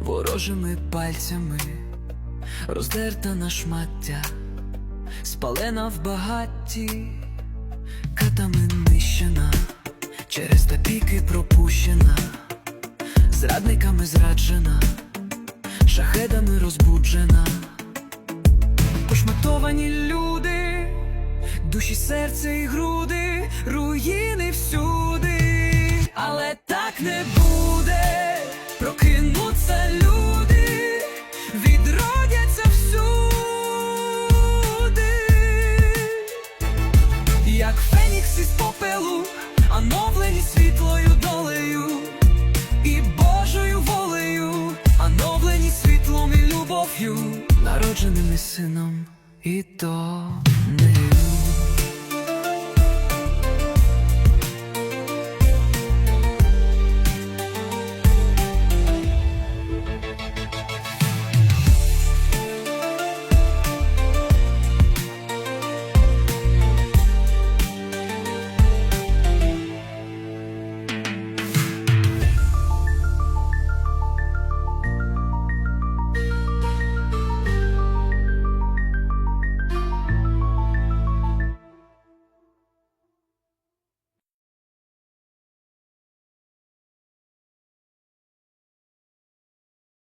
ворожими пальцями, роздерта на шмаття, спалена в багатті, катами нищена, через топіки пропущена, зрадниками зраджена, шахедами розбуджена, пошматовані люди, душі, серце і груди, руїни всюди, але так не фенікс з попелу, оновлені світлою долею. І Божою волею, оновлені світлом і любов'ю, народженими сином, і то не